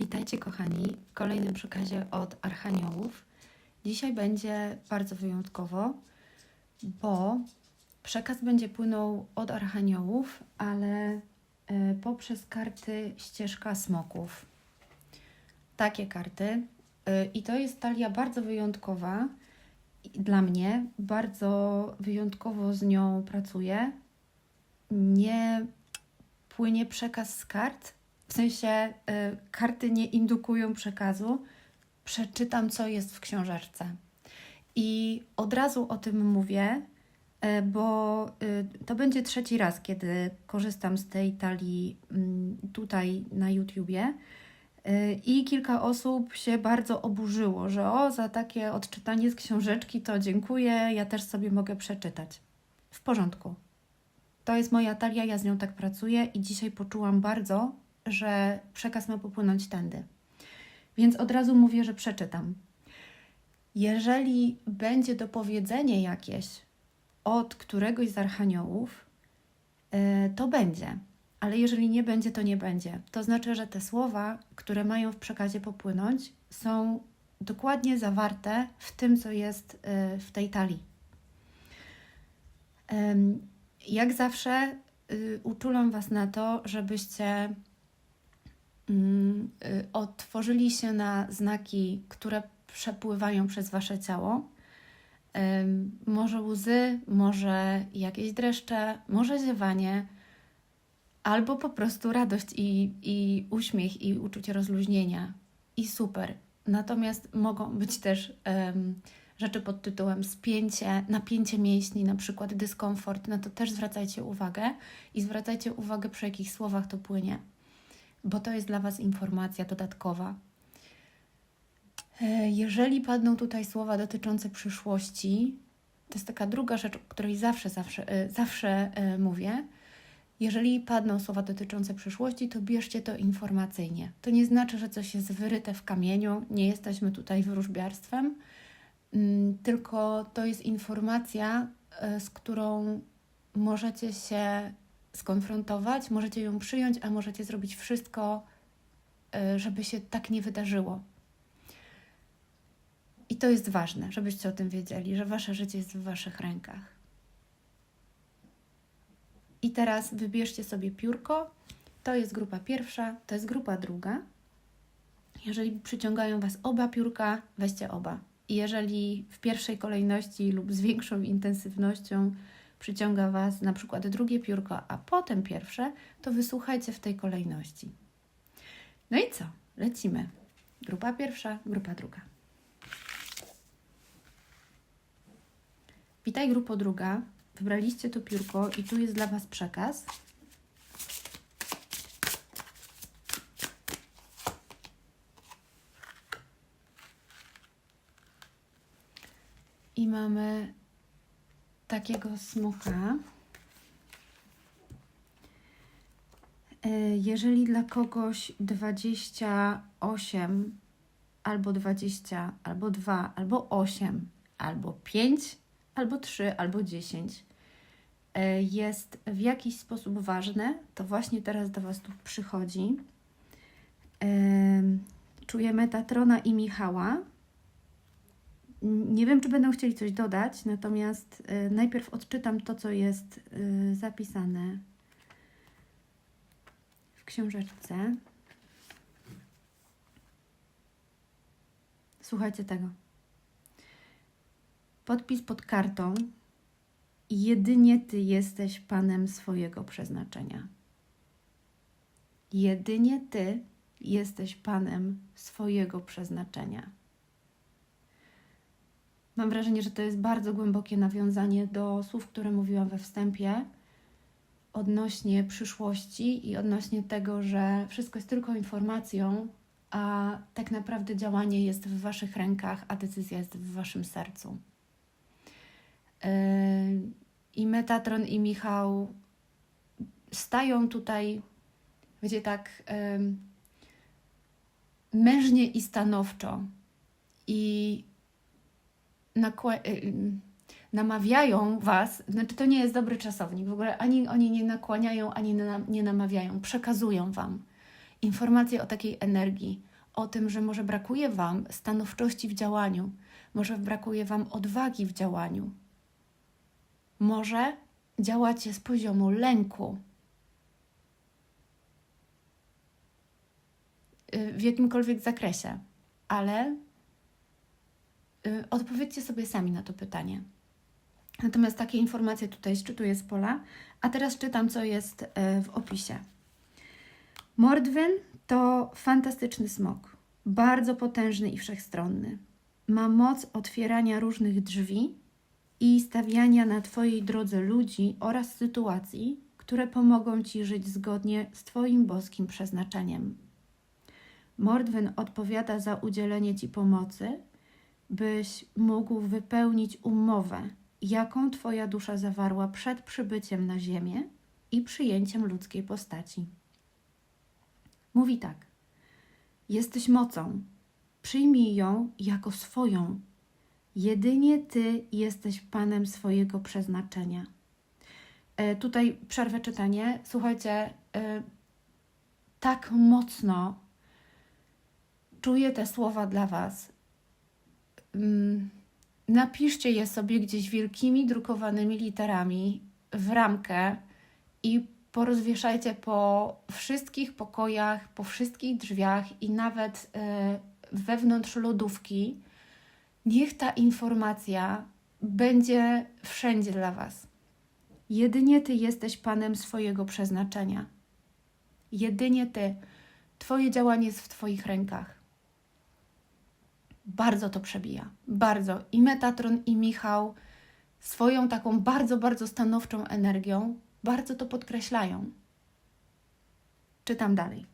Witajcie kochani w kolejnym przekazie od Archaniołów. Dzisiaj będzie bardzo wyjątkowo, bo przekaz będzie płynął od Archaniołów, ale e, poprzez karty ścieżka smoków. Takie karty. E, I to jest talia bardzo wyjątkowa dla mnie. Bardzo wyjątkowo z nią pracuję. Nie płynie przekaz z kart, w sensie y, karty nie indukują przekazu. Przeczytam, co jest w książeczce. I od razu o tym mówię, y, bo y, to będzie trzeci raz, kiedy korzystam z tej talii mm, tutaj na YouTubie. Y, I kilka osób się bardzo oburzyło, że o, za takie odczytanie z książeczki to dziękuję, ja też sobie mogę przeczytać. W porządku. To jest moja talia, ja z nią tak pracuję i dzisiaj poczułam bardzo, że przekaz ma popłynąć tędy. Więc od razu mówię, że przeczytam. Jeżeli będzie dopowiedzenie jakieś od któregoś z archaniołów, yy, to będzie. Ale jeżeli nie będzie, to nie będzie. To znaczy, że te słowa, które mają w przekazie popłynąć, są dokładnie zawarte w tym, co jest yy, w tej talii. Jak zawsze y, uczulam Was na to, żebyście otworzyli się na znaki, które przepływają przez Wasze ciało. Może łzy, może jakieś dreszcze, może ziewanie, albo po prostu radość i, i uśmiech i uczucie rozluźnienia. I super. Natomiast mogą być też em, rzeczy pod tytułem spięcie, napięcie mięśni, na przykład dyskomfort, na to też zwracajcie uwagę i zwracajcie uwagę, przy jakich słowach to płynie, bo to jest dla Was informacja dodatkowa. E, Jeżeli padną tutaj słowa dotyczące przyszłości, to jest taka druga rzecz, o której zawsze, zawsze, e, zawsze e, mówię. Jeżeli padną słowa dotyczące przyszłości, to bierzcie to informacyjnie. To nie znaczy, że coś jest wyryte w kamieniu, nie jesteśmy tutaj wróżbiarstwem, Mm, tylko to jest informacja, z którą możecie się skonfrontować, możecie ją przyjąć, a możecie zrobić wszystko, e, żeby się tak nie wydarzyło. I to jest ważne, żebyście o tym wiedzieli, że wasze życie jest w waszych rękach. I teraz wybierzcie sobie piórko. To jest grupa pierwsza, to jest grupa druga. Jeżeli przyciągają Was oba piórka, weźcie oba. I jeżeli w pierwszej kolejności lub z większą intensywnością przyciąga Was na przykład drugie piórko, a potem pierwsze, to wysłuchajcie w tej kolejności. No i co? Lecimy. Grupa pierwsza, grupa druga. Witaj, grupo druga. Wybraliście to piórko i tu jest dla Was przekaz. I mamy takiego smoka. E, Jeżeli dla kogoś 28 albo 20, albo 2, albo 8, albo 5, albo 3, albo 10 e, jest w jakiś sposób ważne, to właśnie teraz do Was tu przychodzi. Em, Czuję Metatrona i Michała. Nie wiem, czy będą chcieli coś dodać, natomiast y, najpierw odczytam to, co jest y, zapisane w książeczce. Słuchajcie tego. Podpis pod kartą. Jedynie Ty jesteś Panem swojego przeznaczenia. Jedynie Ty jesteś Panem swojego przeznaczenia. Mam wrażenie, że to jest bardzo głębokie nawiązanie do słów, które mówiłam we wstępie odnośnie przyszłości i odnośnie tego, że wszystko jest tylko informacją, a tak naprawdę działanie jest w Waszych rękach, a decyzja jest w Waszym sercu. Yy, I Metatron i Michał stają tutaj, wiecie, tak yy, mężnie i stanowczo i namawiają Was, znaczy to nie jest dobry czasownik, w ogóle ani oni nie nakłaniają, ani na, nie namawiają, przekazują Wam. informacje o takiej energii, o tym, że może brakuje Wam stanowczości w działaniu, może brakuje Wam odwagi w działaniu, może działacie z poziomu lęku. Y, W jakimkolwiek zakresie, ale y, odpowiedzcie sobie sami na to pytanie. Natomiast takie informacje tutaj szczytuję z pola, a teraz czytam, co jest y, w opisie. Mordwin to fantastyczny smok, bardzo potężny i wszechstronny. Ma moc otwierania różnych drzwi i stawiania na Twojej drodze ludzi oraz sytuacji, które pomogą Ci żyć zgodnie z Twoim boskim przeznaczeniem. Mordwin odpowiada za udzielenie Ci pomocy, byś mógł wypełnić umowę, jaką Twoja dusza zawarła przed przybyciem na Ziemię i przyjęciem ludzkiej postaci. Mówi tak: Jesteś mocą, przyjmij ją jako swoją. Jedynie Ty jesteś Panem swojego przeznaczenia. E, tutaj przerwę czytanie. Słuchajcie, e, tak mocno czuję te słowa dla Was. Mm, Napiszcie je sobie gdzieś wielkimi drukowanymi literami w ramkę i porozwieszajcie po wszystkich pokojach, po wszystkich drzwiach i nawet e, wewnątrz lodówki. Niech ta informacja będzie wszędzie dla Was. Jedynie Ty jesteś Panem swojego przeznaczenia. Jedynie Ty. Twoje działanie jest w Twoich rękach. Bardzo to przebija. Bardzo. I Metatron, i Michał swoją taką bardzo, bardzo stanowczą energią bardzo to podkreślają. Czytam dalej.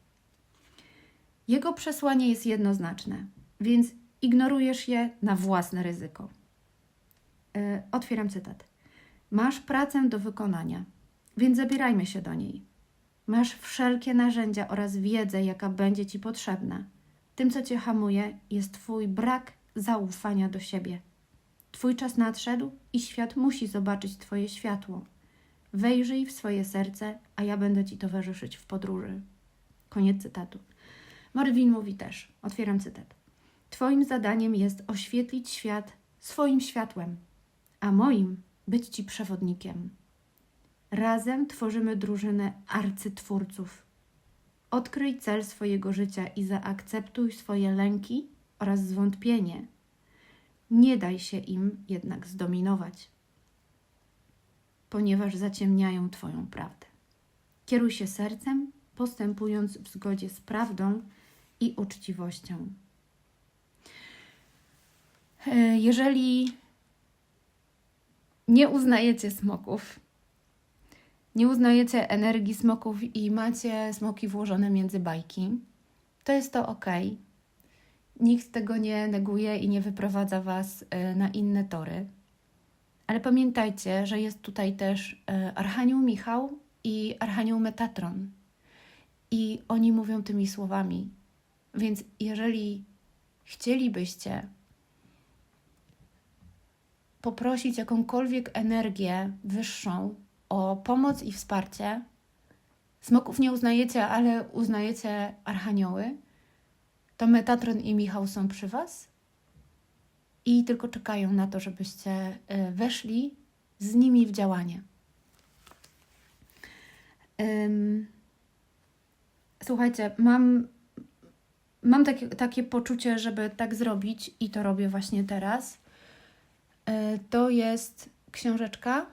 Jego przesłanie jest jednoznaczne, więc ignorujesz je na własne ryzyko. Yy, otwieram cytat. Masz pracę do wykonania, więc zabierajmy się do niej. Masz wszelkie narzędzia oraz wiedzę, jaka będzie ci potrzebna. Tym, co cię hamuje, jest twój brak zaufania do siebie. Twój czas nadszedł i świat musi zobaczyć twoje światło. Wejrzyj w swoje serce, a ja będę ci towarzyszyć w podróży. Koniec cytatu. Marvin mówi też, otwieram cytat. Twoim zadaniem jest oświetlić świat swoim światłem, a moim być ci przewodnikiem. Razem tworzymy drużynę arcytwórców. Odkryj cel swojego życia i zaakceptuj swoje lęki oraz zwątpienie. Nie daj się im jednak zdominować, ponieważ zaciemniają Twoją prawdę. Kieruj się sercem, postępując w zgodzie z prawdą i uczciwością. E, Jeżeli nie uznajecie smoków, nie uznajecie energii smoków i macie smoki włożone między bajki, to jest to ok. Nikt tego nie neguje i nie wyprowadza Was e, na inne tory. Ale pamiętajcie, że jest tutaj też e, Archanioł Michał i Archanioł Metatron. I oni mówią tymi słowami. Więc jeżeli chcielibyście poprosić jakąkolwiek energię wyższą o pomoc i wsparcie, smoków nie uznajecie, ale uznajecie archanioły, to Metatron i Michał są przy Was i tylko czekają na to, żebyście y, weszli z nimi w działanie. Słuchajcie, mam, mam takie, takie poczucie, żeby tak zrobić i to robię właśnie teraz. Y, To jest książeczka.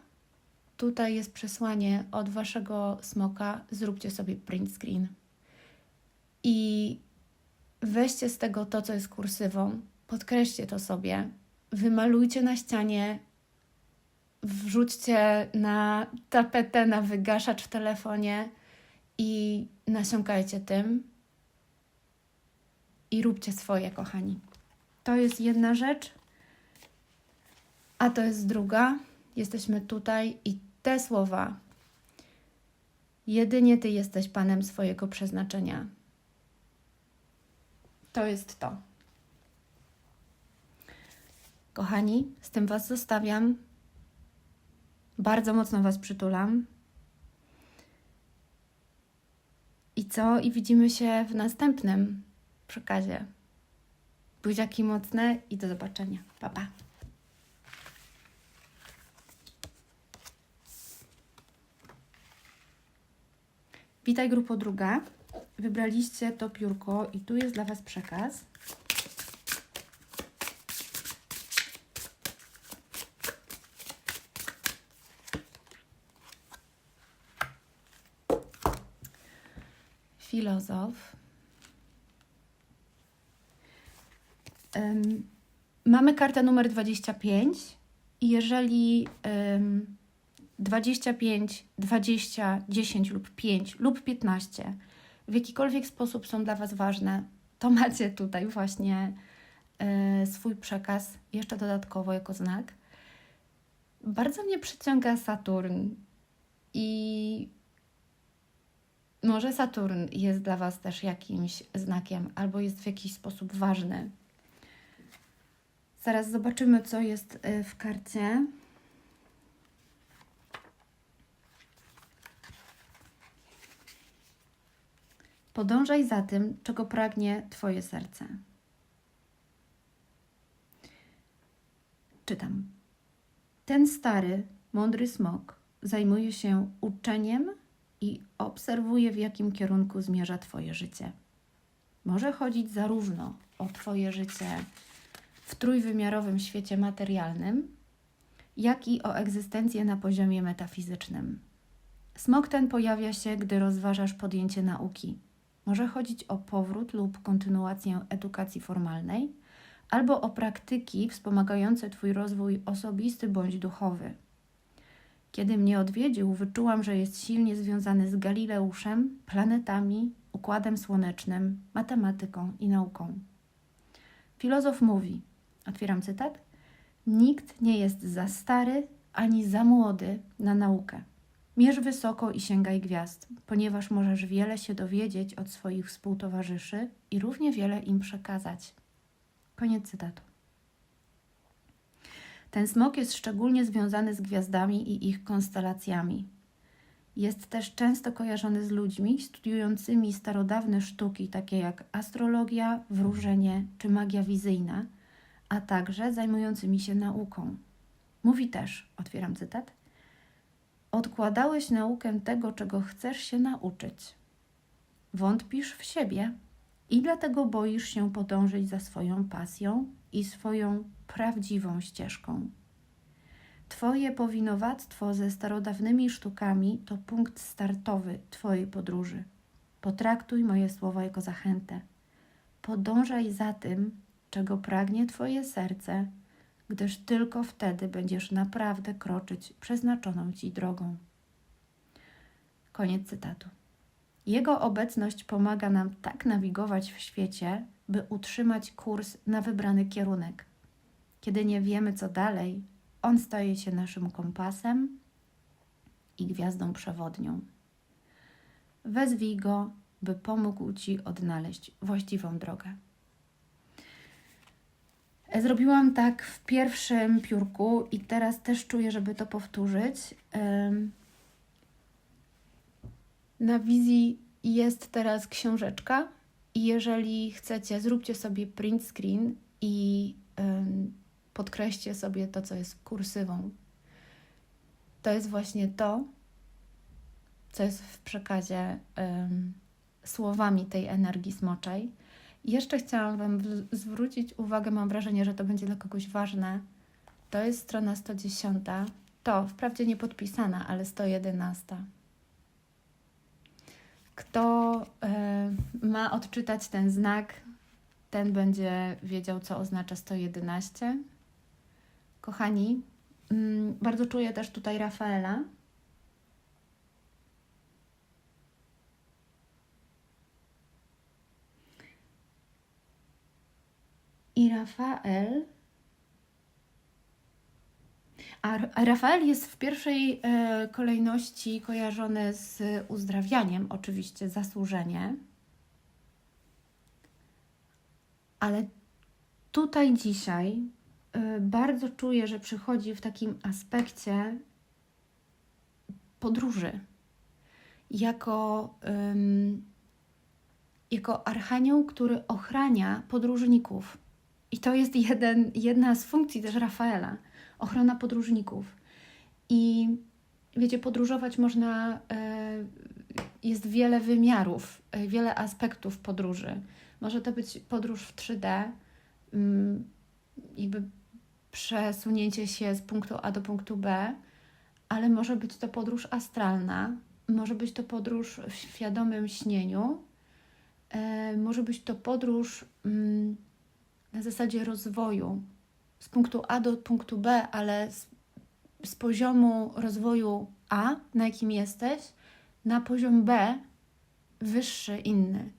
Tutaj jest przesłanie od waszego smoka. Zróbcie sobie print screen. I weźcie z tego to, co jest kursywą, podkreślcie to sobie, wymalujcie na ścianie, wrzućcie na tapetę, na wygaszacz w telefonie i nasiąkajcie tym. I róbcie swoje, kochani. To jest jedna rzecz, a to jest druga. Jesteśmy tutaj i te słowa. Jedynie Ty jesteś Panem swojego przeznaczenia. To jest to. Kochani, z tym Was zostawiam. Bardzo mocno Was przytulam. I co? I widzimy się w następnym przekazie. Buziaki mocne i do zobaczenia. Pa, pa. Witaj grupo druga. Wybraliście to piórko i tu jest dla Was przekaz. Filozof. Em, mamy kartę numer 25 i jeżeli em, 25, 20, 10 lub 5 lub 15 w jakikolwiek sposób są dla Was ważne, to macie tutaj właśnie e, swój przekaz jeszcze dodatkowo jako znak. Bardzo mnie przyciąga Saturn i może Saturn jest dla Was też jakimś znakiem albo jest w jakiś sposób ważny. Zaraz zobaczymy, co jest e, w karcie. Podążaj za tym, czego pragnie Twoje serce. Czytam. Ten stary, mądry smok zajmuje się uczeniem i obserwuje, w jakim kierunku zmierza Twoje życie. Może chodzić zarówno o Twoje życie w trójwymiarowym świecie materialnym, jak i o egzystencję na poziomie metafizycznym. Smok ten pojawia się, gdy rozważasz podjęcie nauki. Może chodzić o powrót lub kontynuację edukacji formalnej, albo o praktyki wspomagające Twój rozwój osobisty bądź duchowy. Kiedy mnie odwiedził, wyczułam, że jest silnie związany z Galileuszem, planetami, układem słonecznym, matematyką i nauką. Filozof mówi, otwieram cytat, nikt nie jest za stary ani za młody na naukę. Mierz wysoko i sięgaj gwiazd, ponieważ możesz wiele się dowiedzieć od swoich współtowarzyszy i równie wiele im przekazać. Koniec cytatu. Ten smok jest szczególnie związany z gwiazdami i ich konstelacjami. Jest też często kojarzony z ludźmi studiującymi starodawne sztuki, takie jak astrologia, wróżenie czy magia wizyjna, a także zajmującymi się nauką. Mówi też, otwieram cytat, odkładałeś naukę tego, czego chcesz się nauczyć. Wątpisz w siebie i dlatego boisz się podążyć za swoją pasją i swoją prawdziwą ścieżką. Twoje powinowactwo ze starodawnymi sztukami to punkt startowy Twojej podróży. Potraktuj moje słowa jako zachętę. Podążaj za tym, czego pragnie Twoje serce, gdyż tylko wtedy będziesz naprawdę kroczyć przeznaczoną Ci drogą. Koniec cytatu. Jego obecność pomaga nam tak nawigować w świecie, by utrzymać kurs na wybrany kierunek. Kiedy nie wiemy, co dalej, on staje się naszym kompasem i gwiazdą przewodnią. Wezwij go, by pomógł Ci odnaleźć właściwą drogę. Zrobiłam tak w pierwszym piórku i teraz też czuję, żeby to powtórzyć. Na wizji jest teraz książeczka i jeżeli chcecie, zróbcie sobie print screen i podkreślcie sobie to, co jest kursywą. To jest właśnie to, co jest w przekazie słowami tej energii smoczej. Jeszcze chciałam Wam zwrócić uwagę, mam wrażenie, że to będzie dla kogoś ważne. To jest strona 110. To wprawdzie nie podpisana, ale 111. Kto e, ma odczytać ten znak, ten będzie wiedział, co oznacza 111. Kochani, mm, bardzo czuję też tutaj Rafaela. I Rafael. A Rafael jest w pierwszej e, kolejności kojarzony z uzdrawianiem, oczywiście zasłużenie. Ale tutaj dzisiaj e, bardzo czuję, że przychodzi w takim aspekcie podróży. Jako jako archanioł, który ochrania podróżników. I to jest jeden, jedna z funkcji też Rafaela ochrona podróżników. I wiecie, podróżować można, e, jest wiele wymiarów, e, wiele aspektów podróży. Może to być podróż w 3D, mm, jakby przesunięcie się z punktu A do punktu B, ale może być to podróż astralna, może być to podróż w świadomym śnieniu, e, może być to podróż mm, na zasadzie rozwoju z punktu A do punktu B, ale z, z poziomu rozwoju A, na jakim jesteś, na poziom B, wyższy, inny.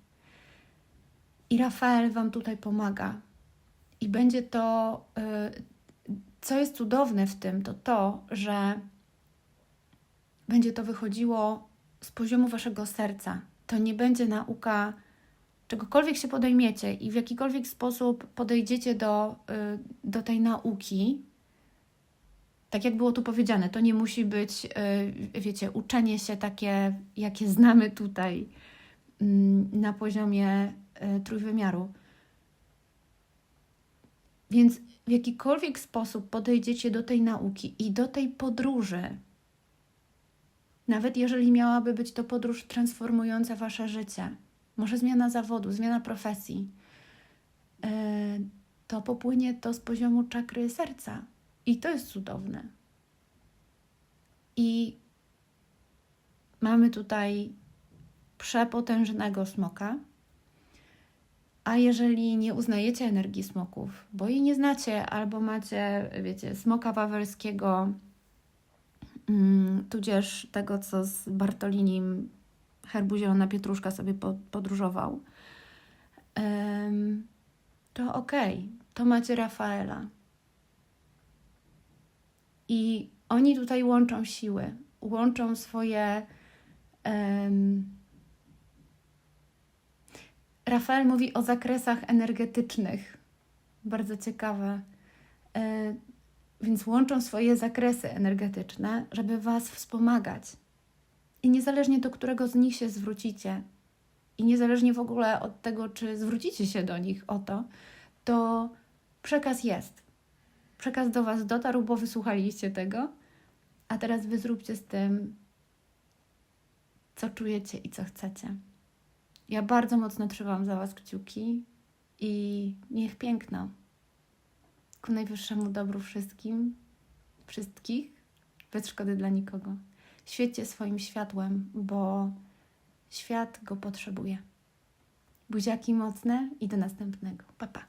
I Rafael Wam tutaj pomaga. I będzie to, y, co jest cudowne w tym, to to, że będzie to wychodziło z poziomu Waszego serca. To nie będzie nauka czegokolwiek się podejmiecie i w jakikolwiek sposób podejdziecie do, y, do tej nauki, tak jak było tu powiedziane, to nie musi być, y, wiecie, uczenie się takie, jakie znamy tutaj mm, na poziomie y, trójwymiaru. Więc w jakikolwiek sposób podejdziecie do tej nauki i do tej podróży, nawet jeżeli miałaby być to podróż transformująca wasze życie, może zmiana zawodu, zmiana profesji, e, to popłynie to z poziomu czakry serca. I to jest cudowne. I mamy tutaj przepotężnego smoka. A jeżeli nie uznajecie energii smoków, bo jej nie znacie, albo macie, wiecie, smoka wawerskiego, mm, tudzież tego, co z Bartolinim herbu Zielona Pietruszka sobie podróżował, to okej, okay, to macie Rafaela. I oni tutaj łączą siły, łączą swoje. Um, Rafael mówi o zakresach energetycznych. Bardzo ciekawe. E, więc łączą swoje zakresy energetyczne, żeby Was wspomagać. I niezależnie do którego z nich się zwrócicie, i niezależnie w ogóle od tego, czy zwrócicie się do nich o to, to przekaz jest. Przekaz do Was dotarł, bo wysłuchaliście tego, a teraz Wy zróbcie z tym, co czujecie i co chcecie. Ja bardzo mocno trzymam za Was kciuki i niech piękno ku najwyższemu dobru wszystkim, wszystkich, bez szkody dla nikogo. Świećcie swoim światłem, bo świat go potrzebuje. Buziaki mocne i do następnego. Pa, pa.